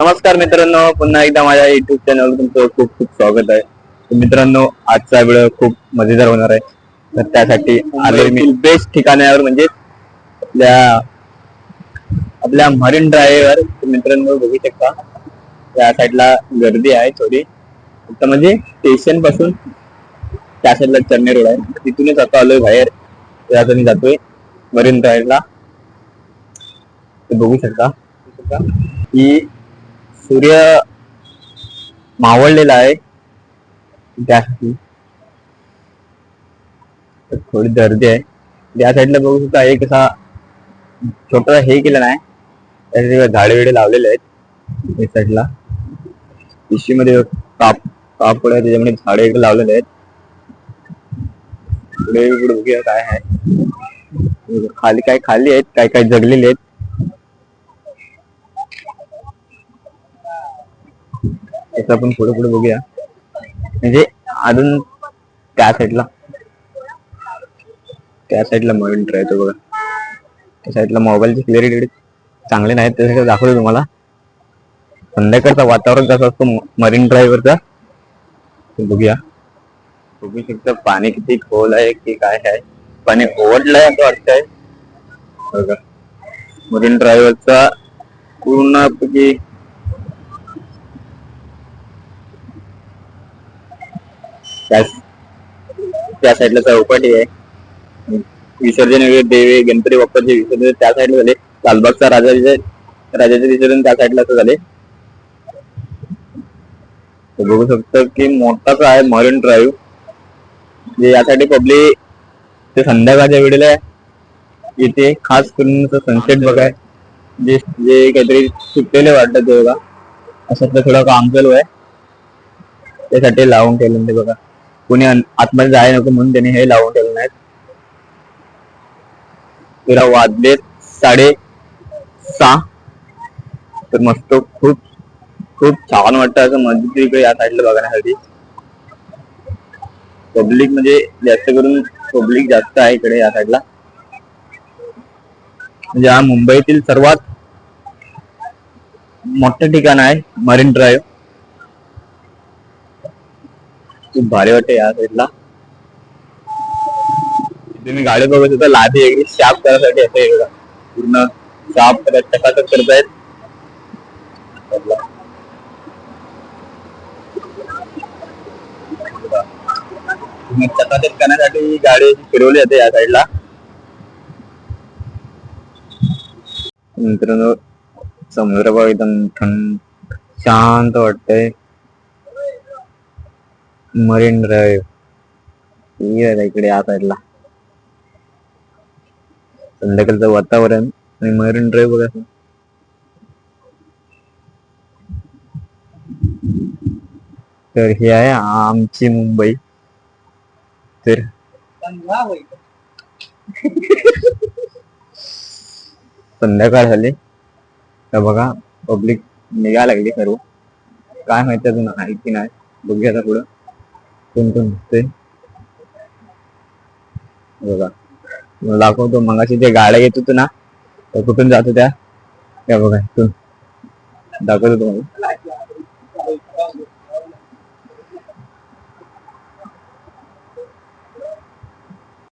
नमस्कार मित्रांनो पुन्हा एकदा माझ्या युट्यूब चॅनल तुमचं खूप खूप स्वागत आहे. मित्रांनो आजचा व्हिडिओ खूप मजेदार होणार आहे. तर त्यासाठी आलोय मी बेस्ट ठिकाणावर म्हणजे आपल्या आपल्या मरीन ड्राईव्हवर मित्रांनो बघू शकता. त्या साईडला गर्दी आहे थोडी. फक्त म्हणजे स्टेशनपासून त्या साईडला चेन्नई रोड आहे. तिथूनच आता आलोय बाहेर. त्यात मी जातोय मरीन ड्राईव्हला बघू शकता. ही सूर्य मावळलेला आहे. त्यासाठी थोडी गर्दी आहे. त्या साईडला बघू शकता एक असा छोटा हे केलं नाही त्याच्या झाडे विडे लावलेले आहेत. या साईडला पिशवीमध्ये काप कापड आहे त्याच्यामध्ये झाडे इकडे लावलेले आहेत. पुढे पुढे बघूया काय आहे. खाली काय खाली आहेत काय काय जगलेले आहेत. त्याचं आपण पुढे पुढे बघूया. म्हणजे अजून त्या साईडला त्या साईडला मरीन ड्राईव्ह तो बघा. त्या साईडला मोबाईलची क्लिअरिटी चांगले नाहीत त्यासाठी दाखवतो तुम्हाला. संध्याकाळचं वातावरण कसं असतो मरीन ड्राईव्हवरचा बघूया. बघू शकता पाणी किती खोल आहे की काय आहे? पाणी ओढलंय असं वाटतंय. बघा. मरीन ड्रायव्हरचा पूर्ण त्या त्या साईडला चौपाटी आहे. विसर्जन वगैरे देवे गणपती बाप्पाचे विसर्जन त्या साईडला झाले. लालबागचा राजा राजाचे विसर्जन त्या साईडला असं झाले. बघू शकतो की मोठाच आहे मरीन ड्राईव्ह जे यासाठी पब्लिक ते संध्याकाळच्या वेळेला इथे खास करून सनसेट बघाय जे जे काहीतरी सुटलेले वाटत ते बघा. असं थोडं काम चालू आहे. त्यासाठी लावून ठेवलं ते बघा. कोणी आतमध्ये जाय नको म्हणून त्यांनी हे लावून ठेवलं नाहीत. तुला वाजले साडे सहा. तर मस्त खूप खूप छान वाटतं असं मस्जिद इकडे या साईडला बघण्यासाठी. पब्लिक म्हणजे जास्त करून पब्लिक जास्त आहे इकडे या साईडला म्हणजे हा मुंबईतील सर्वात मोठं ठिकाण आहे मरीन ड्राईव्ह. खूप भारी वाटते या साईडला. तुम्ही गाडी बघत होता लादी वगैरे शार्प करायसाठी येते एवढा. पूर्ण शार्प करत टकाटक करतायत चकाचक करण्यासाठी गाडी फिरवली जाते या साईडला. मित्रांनो समुद्र बघ एकदम थंड शांत वाटतंय. मरीन ड्राईव्ह इकडे या साईडला संध्याकाळचं वातावरण आणि मरीन ड्राईव्ह बघा. तर ही आहे आमची मुंबई. तर संध्याकाळ झाली. तर बघा पब्लिक निघा लागली सर्व. काय माहिती अजून आहे की नाही? बघूया पुढं. कोण कोण बघा तुम्हाला दाखवतो मगाशी जे गाड्या येत होतो ना तर कुठून जात होत्या? त्या बघा इथून. दाखवतो तुम्हाला.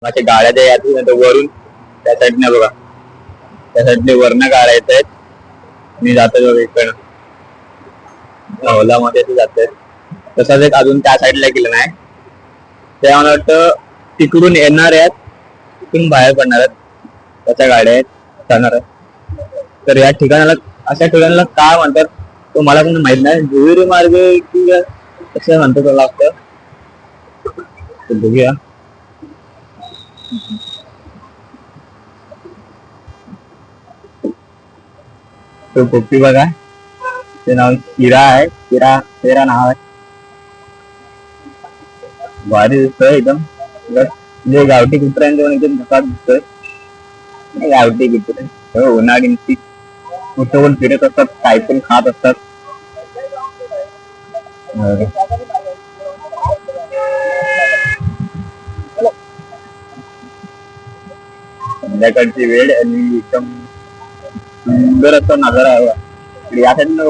माझ्या गाड्या ज्या येत होत्या त्या वरून त्या साईडने बघा. त्या साईडने वरनं गाड्या येत आहेत. मी जातो बघा इकडनं. ओला मध्ये जात आहेत. तसाच एक अजून त्या साईडला गेलं नाही. ते मला वाटतं तिकडून येणार आहेत तिकडून बाहेर पडणार आहेत. त्याच्या गाड्या आहेत जाणार आहेत. तर या ठिकाणाला अशा ठिकाणाला काय म्हणतात तो मला पण माहीत नाही. दुहेरी मार्ग की कसं म्हणतो त्याला लागतं बघूया. तो पोपटी बघा. ते नाव किरा आहे. किरा तेरा नाव आहे. भारी दिसतोय एकदम. जे गावठी कुत्र्यांचे पण एकदम धकात दिसतोय. गावठी कुत्रे. हो, उन्हाळी नुसती कुठं पण फिरत असतात काय पण खात असतात. संध्याकाळची वेळ आणि एकदम सुंदर असा नजारा आहे. या साईडनं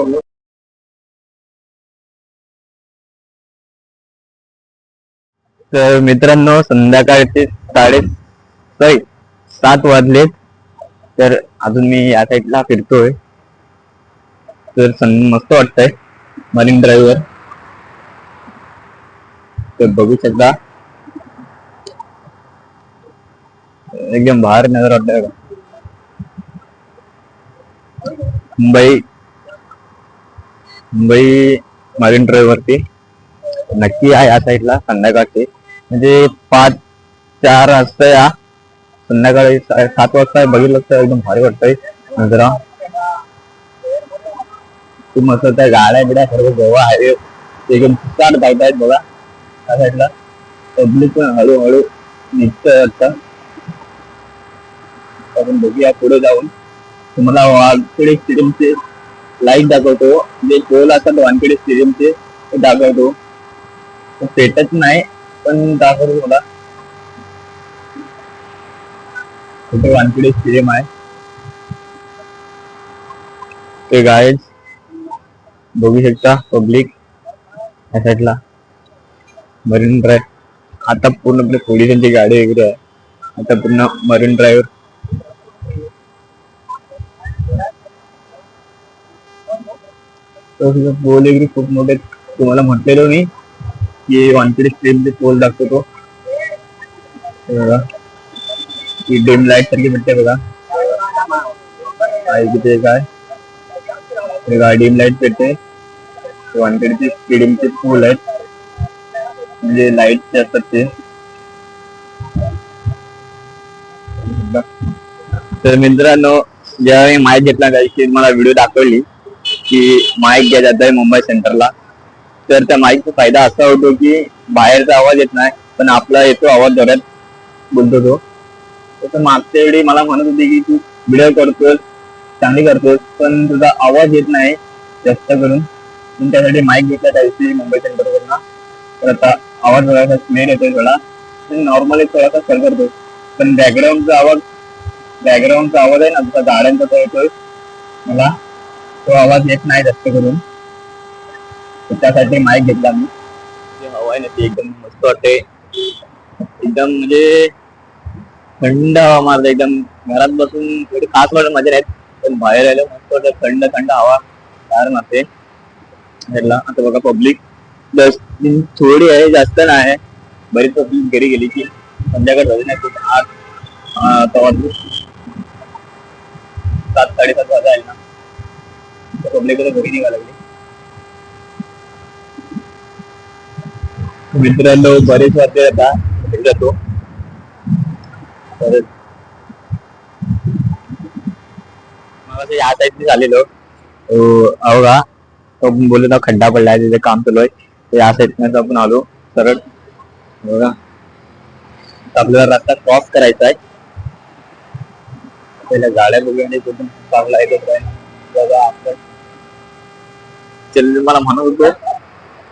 तर मित्रांनो संध्याकाळचे साडे सॉरी सात वाजलेत. तर अजून मी या साईडला फिरतोय. तर मस्त वाटतंय मरीन ड्रायव्हर तर बघू शकता. एकदम बाहेर नजर वाटतंय मुंबई मुंबई मरीन ड्राईव्ह वरती नक्की आहे या साईडला संध्याकाळची. म्हणजे पाच चार वाजता या. संध्याकाळी सात वाजता बघितलं तर एकदम भारी वाटतंय. नजरा खूप मस्त त्या गाड्या बिड्या सर्व गोवा आहे एकदम स्टार्ट धावत आहेत बघा. त्या साईडला पब्लिक पण हळूहळू निघतंय आता. आपण बघूया पुढे जाऊन. तुम्हाला वानखेडे स्टेडियमचे लाइट दाखवतो. जे पोल असतात वानखेडे स्टेडियमचे ते दाखवतो. तो पेटत नाही. पण दाखवतो मला कुठे वानखेडे स्टेडियम आहे. ते गायज बघू शकता पब्लिक या साईडला मरीन ड्राईव्ह आता पूर्णपणे पोलिसांची गाडी वगैरे आहे. आता पूर्ण मरीन ड्राईव्ह पोल वगैरे खूप मोठे तुम्हाला म्हटलेलो मी. की वानखेडे स्टेडियमचे पोल दाखवतो. हे बघा. ही डिम लाइट सारखी भेटते बघा. आहे तिथे काय हे बघा डिम लाइट भेटते हे वानखेडचे स्टेडियमचे पोल आहेत. म्हणजे लाईटचे असतात ते. तर मित्रांनो जेव्हा मी माहीत घेतला त्याची मला व्हिडिओ दाखवली की माईक घ्या जात आहे मुंबई सेंटरला तर त्या माईकचा फायदा असा होतो की बाहेरचा आवाज येत नाही पण आपला येतो आवाज जोरात बोलतो तो. तसं मागच्या वेळी मला म्हणत होती की तू व्हिडिओ करतोस चांगली करतोस पण तुझा आवाज येत नाही जास्त करून. पण त्यासाठी माईक घेतला त्याविषयी मुंबई सेंटरवरनं तर आता आवाज थोडासा क्लिअर येतोय थोडा. नॉर्मली थोडासा सर करतो पण बॅकग्राऊंडचा आवाज बॅकग्राऊंडचा आवाज आहे ना तुझा गाड्यांचा तो येतोय. मला तो आवाज येत नाही जास्त करून. त्यासाठी माईक घेतला मी. हवा आहे ना ती एकदम मस्त वाटते एकदम म्हणजे थंड हवा मारते एकदम घरात बसून थोडी खास वाटत मजा नाहीत पण बाहेर आलं मस्त वाटत थंड थंड हवा. गार मारते ह्याला आता बघा पब्लिक थोडी आहे जास्त नाही. बरीच पब्लिक घरी गेली की संध्याकाळ झाली नाही खूप आठ सात साडेसात वाजा आहे ना पब्लिक घरी निघायला लागली. मित्रांनो बरेच वाजले आता. घरी जातो. परत. मग असं या साईडने झालेलो. अवघा का तो बोललो खड्डा पडलाय तिथे काम चालू आहे. तर या साईडने आपण आलो. सरळ. बघा. आपल्याला रस्ता क्रॉस करायचा आहे. पहिल्या गाड्या बघूया कुठून चांगला आहे आहे बघा आपण. चल मला म्हणत होतो.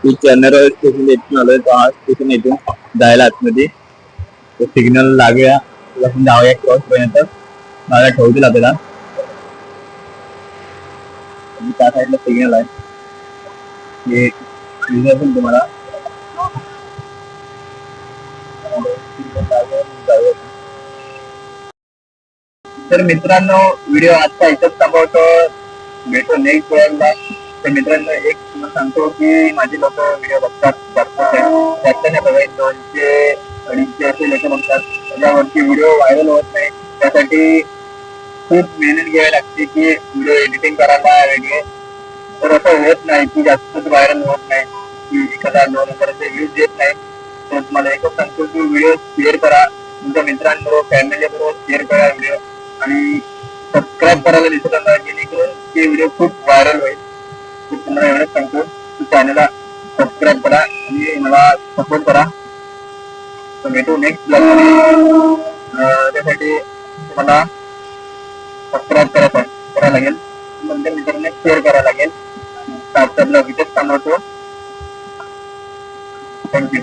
की चेन्नर स्टेशन येथून आलोय तो हा स्टेशन येथून जायला आतमध्ये. तो सिग्नल लागूया तुला आपण जाऊया क्रॉस पर्यंत. मला ठेवतील आपल्याला. त्या साईडला सिग्नल आहे. हे सिग्नल पण तुम्हाला. तर मित्रांनो व्हिडिओ आजचा इथंच थांबवतो. भेटतो नेक्स्ट वेळेला तर मित्रांनो एक सांगतो की माझे लोक व्हिडिओ बघतात जास्त दोनशे अडीचशे असे लोक बघतात. त्याच्यावरती व्हिडिओ व्हायरल होत नाही. त्यासाठी खूप मेहनत घ्यावी लागते की व्हिडिओ एडिटिंग करायला वेगळे. तर असं होत नाही की जास्तच व्हायरल होत नाही. की एक हजार दोन हजाराचे व्ह्यूज देत नाही. तर तुम्हाला एकच सांगतो की व्हिडिओ शेअर करा. तुमच्या मित्रांबरोबर फॅमिली बरोबर शेअर करा व्हिडिओ आणि सबस्क्राईब करायला दिसत नाही जेणेकरून ते व्हिडिओ खूप व्हायरल होईल. तर तुम्हाला एवढंच सांगतो की चॅनलला सबस्क्राईब करा आणि मला सपोर्ट करा तर भेटू नेक्स्ट ब्लॉग त्यासाठी तुम्हाला सबस्क्राईब करायचं करायला लागेल नंतर मित्रांनी शेअर करायला लागेल आजचा ब्लॉग इथेच थांबवतो थँक्यू